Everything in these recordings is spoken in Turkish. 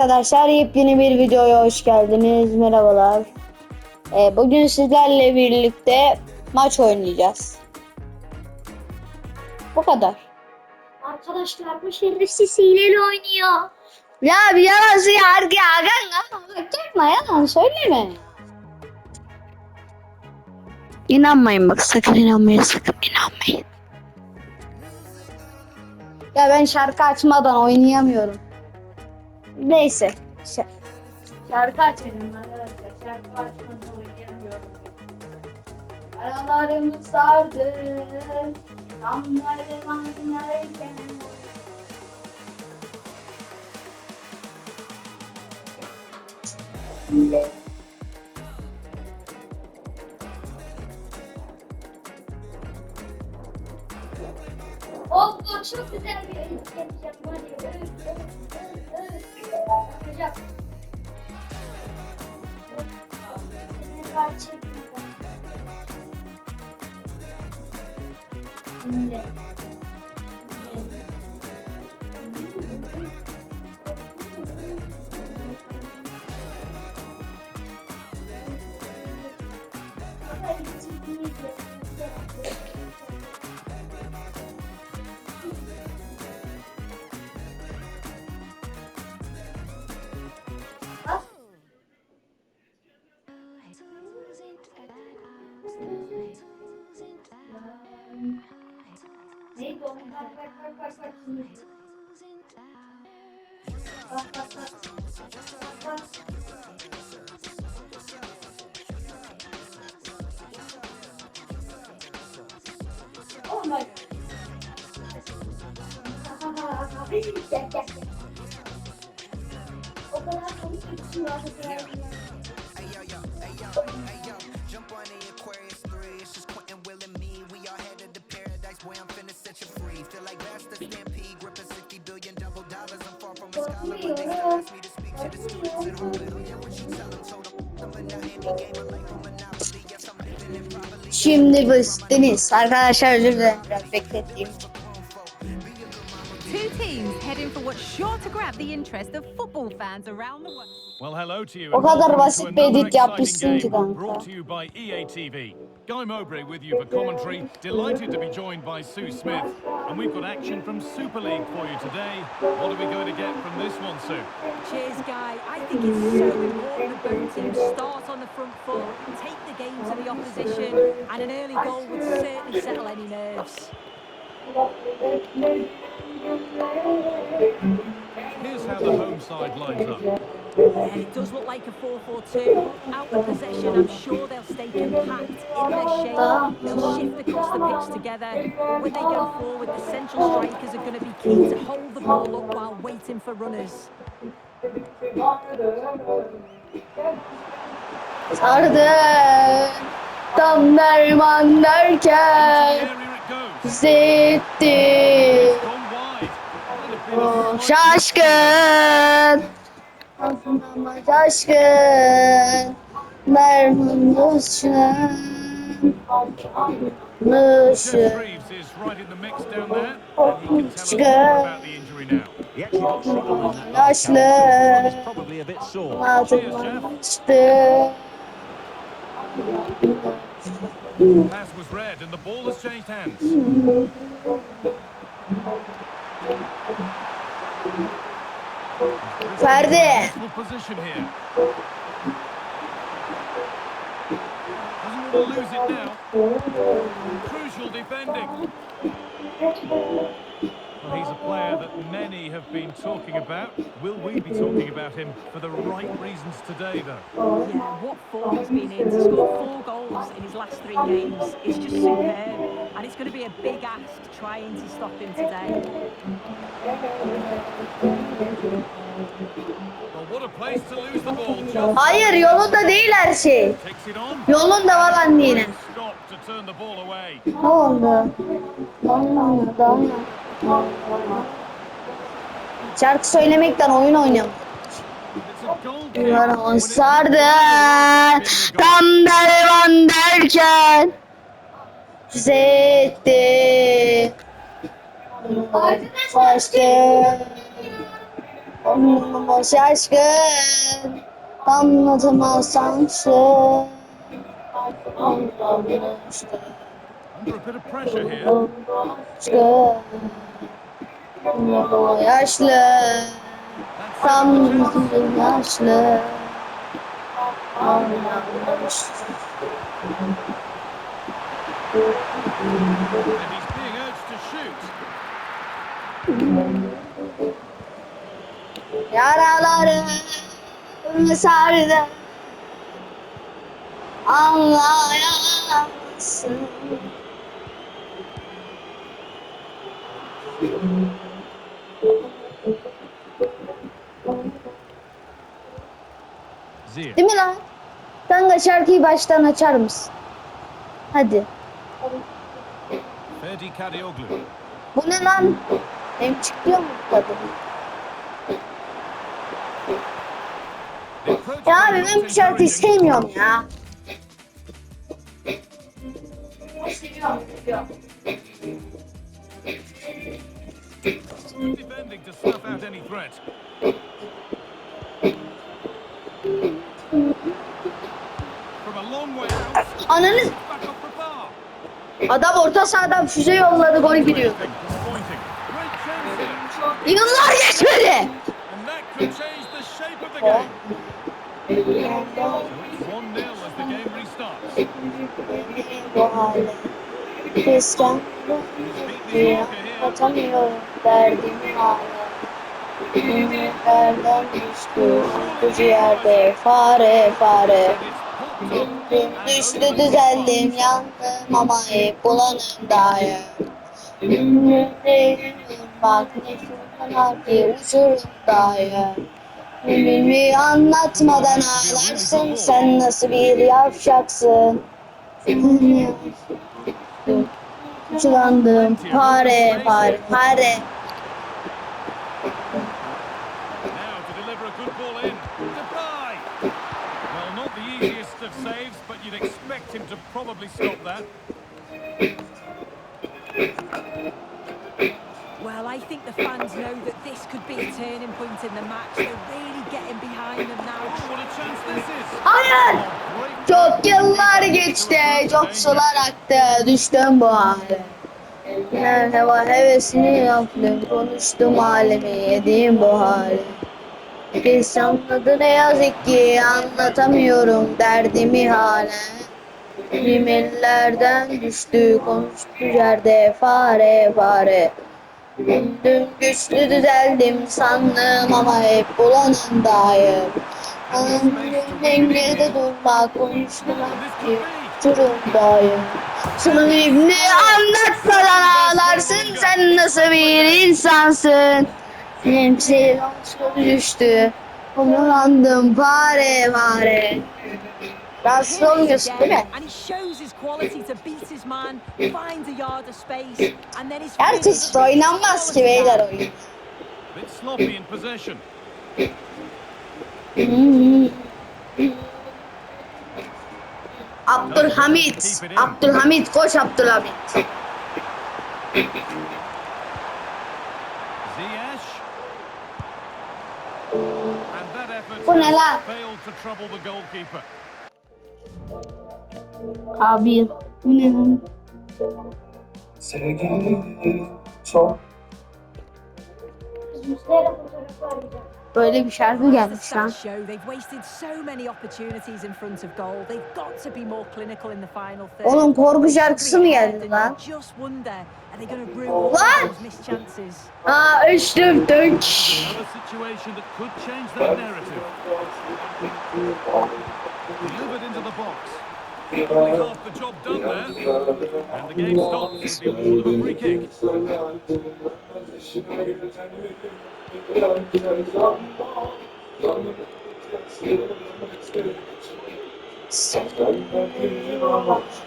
Arkadaşlar yepyeni bir videoya hoş geldiniz. Merhabalar. Ee, bugün sizlerle birlikte maç oynayacağız. Bu kadar. Arkadaşlar bu şerefsiz hileli oynuyor. Ya bir yalan. Kanka yapma yalan söyleme. İnanmayın bak sakın inanmayın sakın inanmayın. Ya ben şarkı açmadan oynayamıyorum. Neyse. Ş- şarkı açalım arkadaşlar. Sardı. Damlarım anlarken. Oh bu çok güzel bir edit yapacağım. Hadi. Evet. Yapacağım. Ne Neydi o? Bak bak bak bak bak. Bak bak bak. Bak bak. Oh my god. Gel gel gel. O kadar komik bir şey var. Şimdi biz Deniz. Arkadaşlar özür dilerim biraz. Two teams heading for what's sure to grab the interest of football fans around the world. Well, hello to you. O and kadar welcome basit to bir another edit exciting yapmışsın ki game kanka. Brought to you by EA TV. Guy Mowbray with you for commentary. Delighted to be joined by Sue Smith. And we've got action from Super League for you today. What are we going to get from this one, Sue? Cheers, Guy. I think it's so important that both teams start on the front foot, take the game to the opposition, and an early goal would certainly settle any nerves. Here's how the home side lines up. Yeah, it does look like a 4-4-2. Out of possession, I'm sure they'll stay compact in their shape. They'll shift across the pitch together. When they go forward, the central strikers are going to be key to hold the ball up while waiting for runners. Sardı. Tam derman derken zetti. Şaşkın. Actually got trouble in that last Yaşlı. Ağzımdan. Pass was red and the ball has changed hands. Ferdi. Crucial defending. Well, he's a player that many have been talking about. Will we be talking about him for the right reasons today, though? Yeah, what form he's been in. To score four goals in his last three games is just superb. And it's going to be a big ask trying to stop him today. Well, what a place to lose the ball. Just Hayır yolunda değil her şey. on. Yolunda var annene. Stop to turn the ball away. Ne oldu? Anlamıyor da Şarkı söylemekten oyun oynayalım. It's a goal kick. Yara When it- sardı tam derman derken Zetti Kaçtı Olmaz şaşkın Anlatamaz sanmışım Anlamıştım Under a bit of pressure here. Aşkım O yaşlı Sanmıştım yaşlı shoot. Yaralarım sardı Anlayamazsın Şarkıyı baştan açar mısın? Hadi. Ferdi Kadioglu. Bu ne lan? Hem çıkıyor mu bu kadın? Ya abi ben bu şarkıyı sevmiyorum ya. Defending to snuff out any threat. Ananı adam orta sahadan füze yolladı gol giriyor. Yıllar geçmedi. And that could change the shape of the game. So it's 1-0 as the game restarts. Bu hale kıskan Beat the diye atamıyorum derdimi hale. Ümitlerden düştü bu ciğerde fare fare. Düştü düzeldim yandım ama hep bulanımdayım. Ümrümdeyim bak ne şuradan ki uçurumdayım. Ümrümü anlatmadan ağlarsın sen nasıl bir yavşaksın. Uçlandım pare pare pare. Now to deliver a good ball in. The easiest of saves, but you'd expect him to probably stop that. Well, I think the fans know that this could be a turning point in the match. They're really getting behind them now. Oh, what a chance this is. Hayır! Great Çok yıllar geçti, çok sular aktı, düştüm bu hale. Ne heva hevesini yaptım, konuştum halimi, yediğim bu hale. Biz anladı ne yazık ki, anlatamıyorum derdimi hale. Rimellerden düştü, konuştu yerde fare fare. Dün güçlü düzeldim sandım ama hep bulanındayım. Dengede durmak konuştular ki durumdayım. Şimdi anlatmadan ağlarsın sen nasıl bir insansın. Hepsi omzuma düştü. Umulandım pare pare. Rahatsız olmuyorsun değil mi? And he shows his quality to beat his man, finds a yard of space, and then his Herkes de oynanmaz ki beyler oyun. bit sloppy in possession. Abdülhamit. Abdülhamit koş Abdülhamit. Bu ne lan? failed to trouble the goalkeeper. Abi bu ne lan? Sevgili çok Yüzlere fotoğrafı arayacağım. Böyle bir şarkı gelmiş lan. Oğlum korku şarkısı mı geldi lan? Lan! Aa üçtüm dönk. Another situation that could change that narrative. Delivered into the box.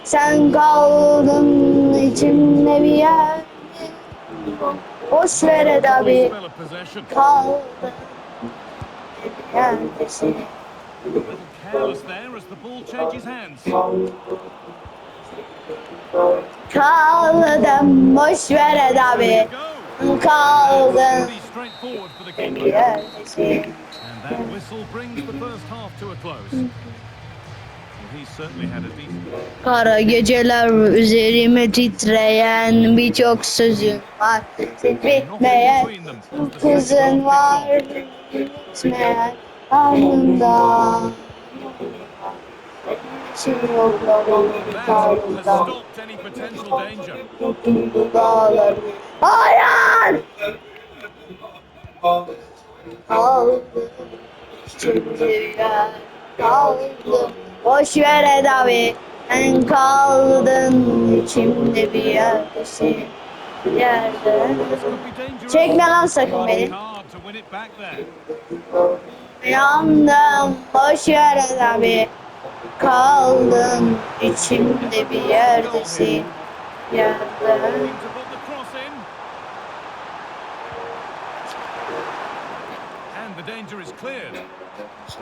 Sen kaldın içimde bir yer. Boş ver edabi kaldın. Neredesin? Careless there as the ball changes hands. Kaldın boş ver keeper. Yerdesin. And that whistle brings the first half to a close. Kara geceler üzerime titreyen birçok sözüm var. Sen bitmeyen kızın var. Bitmeyen alnında. Hayır! Kaldım. Şimdi ben kaldım. Boş ver Edavi. Sen kaldın. içimde bir yerdesin. Yerde. Çekme lan sakın beni. Yandım. Boş ver Edavi. Kaldın. içimde bir yerdesin. Bir cleared.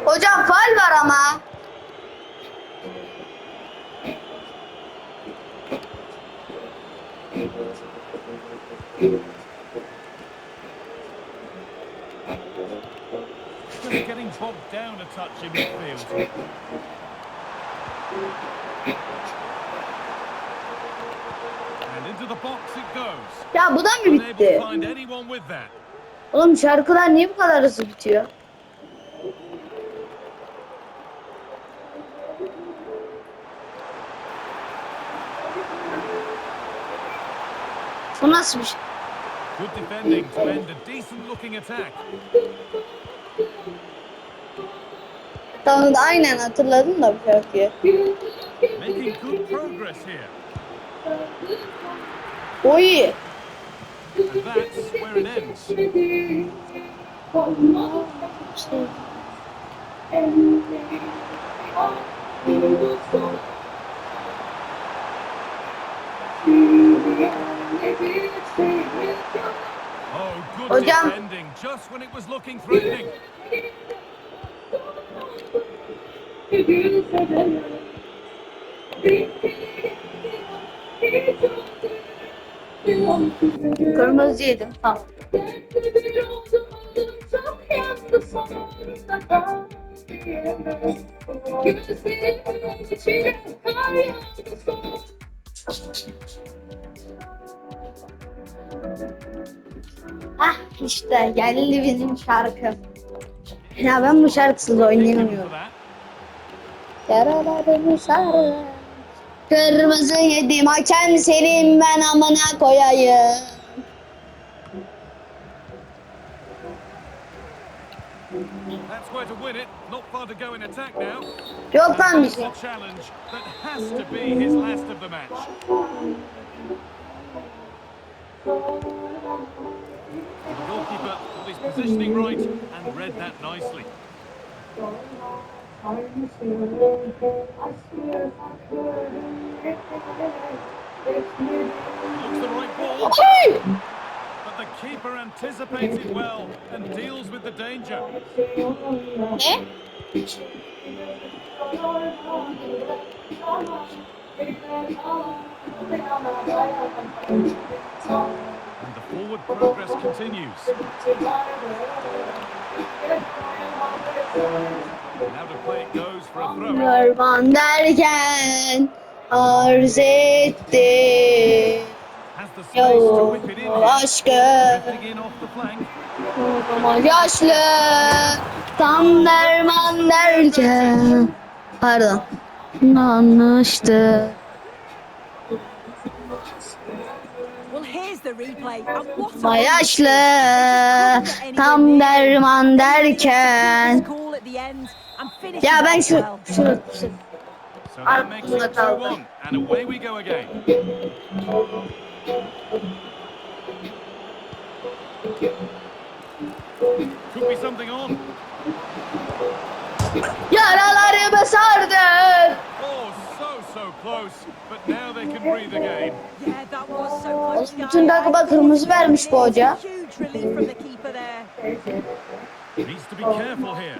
Hocam fal var ama. Just getting bogged down a touch in midfield. And into the box it goes. Ya bu da mı Unable to bitti? find anyone with that. Oğlum şarkılar niye bu kadar hızlı bitiyor? Bu nasıl bir şey? Good defending to end a decent looking attack. Tamam aynen hatırladım da bu şarkıyı. Oy! And that's where it ends. Oh, good Hocam. Kırmızı yedim. Tamam. Ah işte geldi benim şarkım. Ya ben bu şarkısız oynayamıyorum. Yaralarımı sarı. Kırmızı yedim hakem senin ben amına koyayım. Yok lan bir şey. The. Goalkeeper got his positioning right and read that nicely. Looks the right ball, but the keeper anticipates it well and deals with the danger. Ne? Forward progress continues. Now to play it goes for a throw. Yorman derken arz etti. Here. aşkı. Ama yaşlı tam derman derken Pardon Yanlıştı yaşlı get tam derman derken Ya ben şu, şu, şu Aklımda kaldı. 2-1. And away we go again. Could be something on. Yaralarımı So, so close. But now they can breathe again. Yeah, that was so close, Oğlum bütün takıma kırmızı vermiş bu hoca. Needs to be careful here.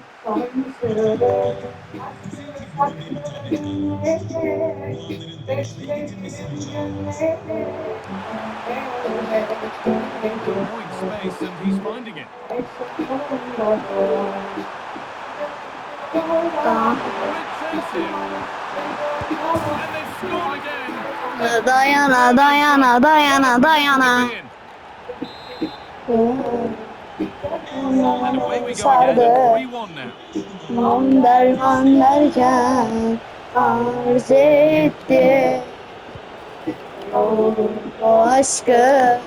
Space and he's finding it. Retakes again. Dayana dayana dayana dayana. Sardı. again. 3-1 now. Aman derman derken arz etti O aşkı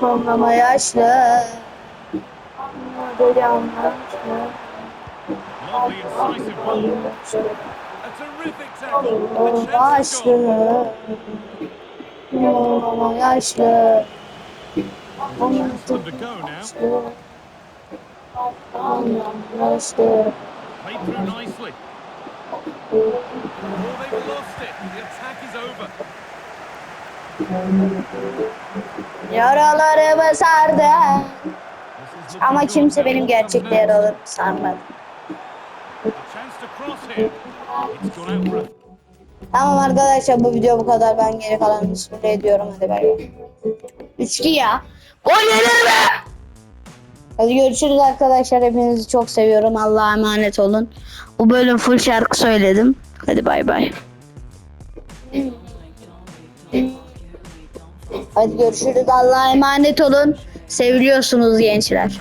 Konmama yaşlı Anladı yanlışlı Lovely yaşlı Chance for them to go now. Anlamıştı Played through nicely. Oh, they've lost it. The attack is over. Yaralarımı sardı Ama kimse benim gerçek yaralarımı sarmadı. Tamam arkadaşlar bu video bu kadar. Ben geri kalanını süre ediyorum. Hadi bay bay. Üçlü ya. Gol gelir mi? Hadi görüşürüz arkadaşlar. Hepinizi çok seviyorum. Allah'a emanet olun. Bu bölüm full şarkı söyledim. Hadi bay bay. Hadi görüşürüz. Allah'a emanet olun. Seviliyorsunuz gençler.